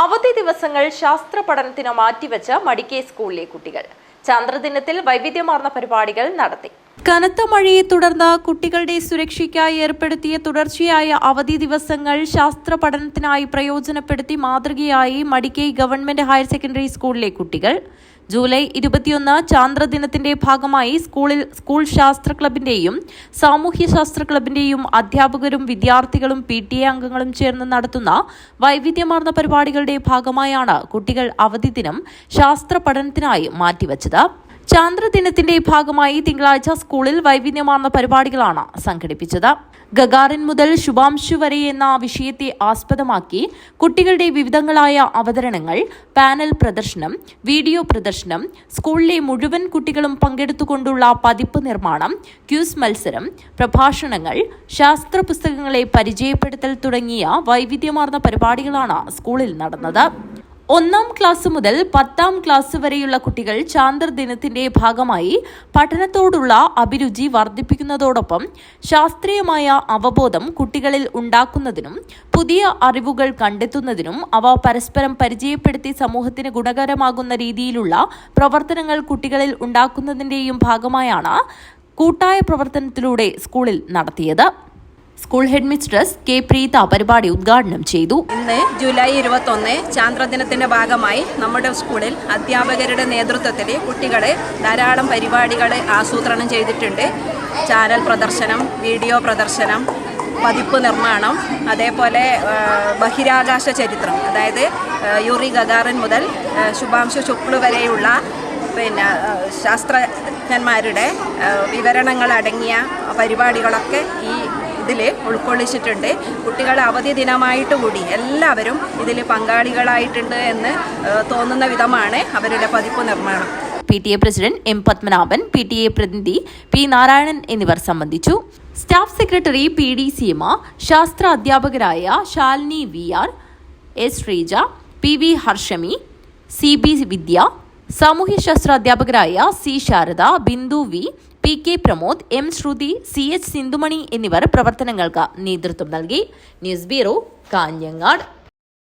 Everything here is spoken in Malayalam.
അവധി ദിവസങ്ങൾ ശാസ്ത്ര പഠനത്തിന് മാറ്റിവെച്ച മടിക്കേ സ്കൂളിലെ കുട്ടികൾ. ചന്ദ്രദിനത്തിൽ വൈവിധ്യമാർന്ന പരിപാടികൾ നടത്തി. കനത്ത മഴയെ തുടർന്ന് കുട്ടികളുടെ സുരക്ഷയ്ക്കായി ഏർപ്പെടുത്തിയ തുടർച്ചയായ അവധി ദിവസങ്ങൾ ശാസ്ത്ര പഠനത്തിനായി പ്രയോജനപ്പെടുത്തി മാതൃകയായി മടിക്കൈ ഗവൺമെന്റ് ഹയർ സെക്കൻഡറി സ്കൂളിലെ കുട്ടികൾ ജൂലൈ ഇരുപത്തിയൊന്ന് ചാന്ദ്രദിനത്തിന്റെ ഭാഗമായി സ്കൂളിൽ സ്കൂൾ ശാസ്ത്ര ക്ലബിന്റെയും സാമൂഹ്യ ശാസ്ത്ര ക്ലബിന്റെയും അധ്യാപകരും വിദ്യാർത്ഥികളും പി ടി എ അംഗങ്ങളും ചേർന്ന് നടത്തുന്ന വൈവിധ്യമാർന്ന പരിപാടികളുടെ ഭാഗമായാണ് കുട്ടികൾ അവധി ദിനം ശാസ്ത്ര പഠനത്തിനായി മാറ്റിവച്ചത്. ചാന്ദ്രദിനത്തിന്റെ ഭാഗമായി തിങ്കളാഴ്ച സ്കൂളിൽ വൈവിധ്യമാർന്ന പരിപാടികളാണ് സംഘടിപ്പിച്ചത്. ഗഗാറിൻ മുതൽ ശുഭാംശു വരെ എന്ന വിഷയത്തെ ആസ്പദമാക്കി കുട്ടികളുടെ വിവിധങ്ങളായ അവതരണങ്ങൾ പാനൽ പ്രദർശനം വീഡിയോ പ്രദർശനം സ്കൂളിലെ മുഴുവൻ കുട്ടികളും പങ്കെടുത്തുകൊണ്ടുള്ള പതിപ്പ് നിർമ്മാണം ക്യൂസ് മത്സരം പ്രഭാഷണങ്ങൾ ശാസ്ത്ര പുസ്തകങ്ങളെ പരിചയപ്പെടുത്തൽ തുടങ്ങിയ വൈവിധ്യമാർന്ന പരിപാടികളാണ് സ്കൂളിൽ നടന്നത്. ഒന്നാം ക്ലാസ് മുതൽ പത്താം ക്ലാസ് വരെയുള്ള കുട്ടികൾ ചാന്ദ്ര ദിനത്തിന്റെ ഭാഗമായി പഠനത്തോടുള്ള അഭിരുചി വർദ്ധിപ്പിക്കുന്നതോടൊപ്പം ശാസ്ത്രീയമായ അവബോധം കുട്ടികളിൽ ഉണ്ടാക്കുന്നതിനും പുതിയ അറിവുകൾ കണ്ടെത്തുന്നതിനും അവ പരസ്പരം പരിചയപ്പെടുത്തി സമൂഹത്തിന് ഗുണകരമാകുന്ന രീതിയിലുള്ള പ്രവർത്തനങ്ങൾ കുട്ടികളിൽ ഉണ്ടാക്കുന്നതിന്റെയും ഭാഗമായാണ് കൂട്ടായ പ്രവർത്തനത്തിലൂടെ സ്കൂളിൽ നടത്തിയത്. School head mistress K Preetha പരിപാടി ഉദ്ഘാടനം ചെയ്തു. ഇന്ന് ജൂലൈ ഇരുപത്തൊന്ന് ചാന്ദ്രദിനത്തിന്റെ ഭാഗമായി നമ്മുടെ സ്കൂളിൽ അധ്യാപകരുടെ നേതൃത്വത്തിൽ കുട്ടികളെ ധാരാളം പരിപാടികൾ ആസൂത്രണം ചെയ്തിട്ടുണ്ട്. ചാനൽ പ്രദർശനം വീഡിയോ പ്രദർശനം പതിപ്പ് നിർമ്മാണം അതേപോലെ ബഹിരാകാശ ചരിത്രം അതായത് യൂറി ഗഗാറിൻ മുതൽ ശുഭാംശു ശുക്ലു വരെയുള്ള പിന്നെ ശാസ്ത്രജ്ഞന്മാരുടെ വിവരണങ്ങൾ അടങ്ങിയ പരിപാടികളൊക്കെ ഈ ഇതിൽ ഉൾക്കൊള്ളിച്ചിട്ടുണ്ട്. കുട്ടികൾ അവധി ദിനമായിട്ട് കൂടി എല്ലാവരും ഇതിൽ പങ്കാളികളായിട്ടുണ്ട് എന്ന് തോന്നുന്ന വിധമാണ് അവരുടെ പതിപ്പ് നിർമ്മാണം. P T A president M Padmanabhan P T A പ്രതിനിധി പി നാരായണൻ എന്നിവർ സംബന്ധിച്ചു. Staff secretary P D Seema ശാസ്ത്ര അധ്യാപകരായ Shalini V R S Sreeja P V Harshami C B Vidya സാമൂഹ്യശാസ്ത്ര അധ്യാപകരായ C Sharada Bindu V P K Pramod M Sruthi C H Sindhumani എന്നിവർ പ്രവർത്തനങ്ങൾക്ക് നേതൃത്വം നൽകി. News bureau Kanhangad.